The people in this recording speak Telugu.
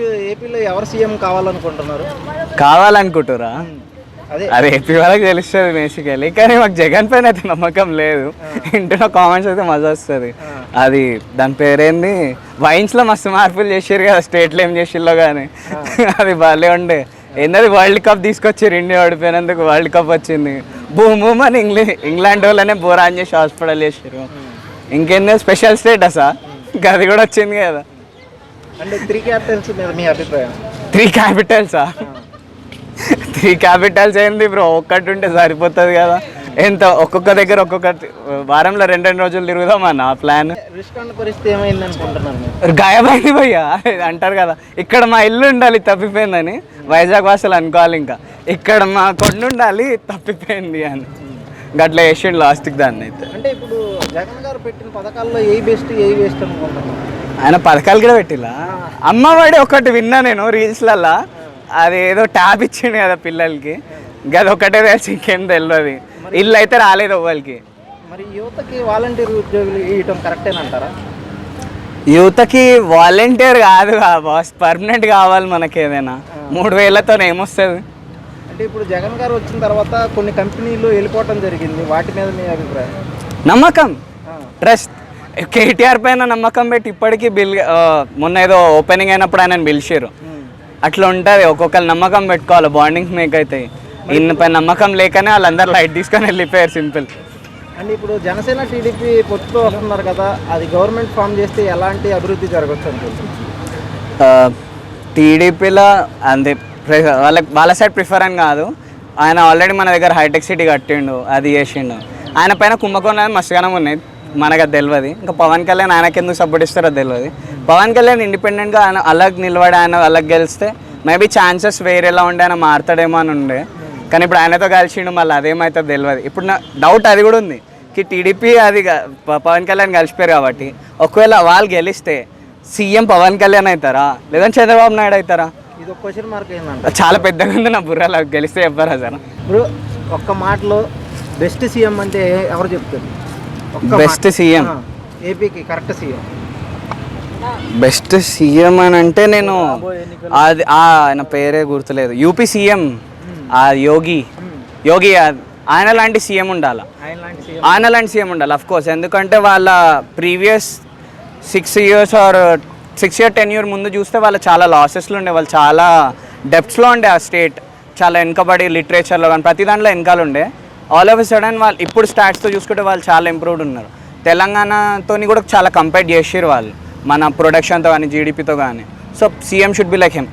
నెక్స్ట్ ఏపీలో ఎవరు సీఎం కావాలనుకుంటున్నారు? కావాలనుకుంటురా? అదే. అది ఏపీ వాళ్ళకి తెలుస్తుంది బేసికలీ కానీ మాకు జగన్ పైన అయితే నమ్మకం లేదు. ఇంట్లో కామెంట్స్ అయితే మజా వస్తుంది. అది దాని పేరేంది? వైన్స్లో మస్తు మార్పులు చేసారు కదా స్టేట్లో ఏం చేసిల్లో కానీ అది భలే ఉండే. ఏంటది వరల్డ్ కప్ తీసుకొచ్చారు ఇండియా ఓడిపోయినందుకు వరల్డ్ కప్ వచ్చింది. బూమ్ అని ఇంగ్లీ ఇంగ్లాండ్ వాళ్ళనే బోరాన్ చేసి హాస్పిటల్ చేసారు ఇంకేంది స్పెషల్ స్టేటసా ఇంకా అది కూడా వచ్చింది కదా. అంటే త్రీ క్యాపిటల్స్ మీద మీ అభిప్రాయం? త్రీ క్యాపిటల్సా త్రీ క్యాపిటల్స్ ఏంది బ్రో ఒక్కటి ఉంటే సరిపోతుంది కదా. ఎంత? ఒక్కొక్క దగ్గర ఒక్కొక్క వారంలో రెండు రెండు రోజులు తిరుగుదాం అన్న ఆ ప్లాన్ గాయమైంది భయ్యా. అంటారు కదా ఇక్కడ మా ఇల్లు ఉండాలి తప్పిపోయిందని. వైజాగ్ వాసులు అనుకోవాలి ఇంకా. ఇక్కడ మా కొండ ఉండాలి తప్పిపోయింది అని. గట్లా వేసిండు లాస్ట్కి దాన్ని అయితే. అంటే ఇప్పుడు జగన్ గారు పెట్టిన పథకాల్లో ఏ బెస్ట్ ఏ వేస్ట్ అనుకుంటున్నారు? ఆయన పథకాలు కూడా పెట్టిలా. అమ్మఒడి ఒకటి విన్నా నేను రీల్స్లల్లా అది ఏదో ట్యాబ్ ఇచ్చిండు కదా పిల్లలకి. గది ఒకటే తెలిసి ఇంకేం తెలియదు ఇల్లు అయితే రాలేదు ఎవ్వరికి. మరి యువతకి వాలంటీర్ ఉద్యోగులు ఇవ్వటం కరెక్టేనంటారా యువతకి వాలంటీర్ కాదు బాస్. పర్మనెంట్ కావాలి మనకి ఏదైనా మూడు వేలతో ఏమొస్తుంది? అంటే ఇప్పుడు జగన్ గారు వచ్చిన తర్వాత కొన్ని కంపెనీలు వెళ్ళిపోవటం జరిగింది. వాటి మీద మీ అభిప్రాయం? నమ్మకం. ట్రస్ట్. కేటీఆర్ పైన నమ్మకం పెట్టి ఇప్పటికీ బిల్ మొన్న ఏదో ఓపెనింగ్ అయినప్పుడు ఆయన పిలిచారు. అట్లా ఉంటుంది ఒక్కొక్కరు నమ్మకం పెట్టుకోవాలి బాండింగ్స్ మేక్ అవుతాయి. ఇన్ని పైన నమ్మకం లేకనే వాళ్ళందరూ లైట్ తీసుకొని వెళ్ళిపోయారు సింపుల్ అంటే ఇప్పుడు జనసేన టీడీపీ పొత్తుతో వస్తున్నారు కదా అది గవర్నమెంట్ ఫామ్ చేస్తే ఎలాంటి అభివృద్ధి జరగచ్చు అనుకుంటున్నారు? టీడీపీలో అంతే వాళ్ళకి వాళ్ళ సైడ్ ప్రిఫర్ అని కాదు. ఆయన ఆల్రెడీ మన దగ్గర హైటెక్ సిటీ కట్టిండు అది చేసిండు. ఆయన పైన కుంభకోణం మస్తుగానం ఉన్నాయి. మనకు అది తెలియదు ఇంకా పవన్ కళ్యాణ్ ఆయనకి ఎందుకు సపోర్ట్ ఇస్తారో తెలియదు పవన్ కళ్యాణ్ ఇండిపెండెంట్గా ఆయన అలాగ నిలబడి ఆయన అలాగ గెలిస్తే మేబీ ఛాన్సెస్ వేరేలా ఉండే ఆయన మారుతాడేమో అని ఉండే. కానీ ఇప్పుడు ఆయనతో కలిసిండు మళ్ళీ అదేమైతే తెలియదు ఇప్పుడు నా డౌట్ అది కూడా ఉంది. కి టీడీపీ అది పవన్ కళ్యాణ్ కలిసిపోయారు కాబట్టి ఒకవేళ వాళ్ళు గెలిస్తే సీఎం పవన్ కళ్యాణ్ అవుతారా? లేదంటే చంద్రబాబు నాయుడు అవుతారా? ఇది ఒక క్వశ్చన్ మార్క్ ఏంటంట చాలా పెద్దగా ఉంది నా బుర్రలో గెలిస్తే చెప్పారా సార్ ఇప్పుడు ఒక్క మాటలో బెస్ట్ సీఎం అంటే ఎవరు చెప్తారు? బెస్ట్. సీఎం ఏపీకి కరెక్ట్ సీఎం బెస్ట్ సీఎం అని అంటే నేను అది ఆయన పేరే గుర్తులేదు. యూపీ సీఎం ఆ యోగి. యోగి ఆ- ఆయన లాంటి సీఎం ఉండాలి? ఆయన లాంటి సీఎం ఆయన లాంటి సీఎం ఉండాలి అఫ్ కోర్స్ ఎందుకంటే వాళ్ళ previous six years or six year ten year ముందు చూస్తే వాళ్ళు చాలా లాసెస్లో ఉండే వాళ్ళు చాలా డెప్త్స్లో ఉండే ఆ స్టేట్ చాలా వెనకబడి లిటరేచర్లో కానీ ప్రతి దాంట్లో వెనకాల ఉండే. ఆల్ ఆఫ్ సడన్ వాళ్ళు ఇప్పుడు స్టాట్స్తో చూసుకుంటే వాళ్ళు చాలా ఇంప్రూవ్డ్ ఉన్నారు. తెలంగాణతో కూడా చాలా కంపేర్ చేసారు వాళ్ళు. మన ప్రొడక్షన్తో కానీ జీడిపితో కానీ so CM should be like hmm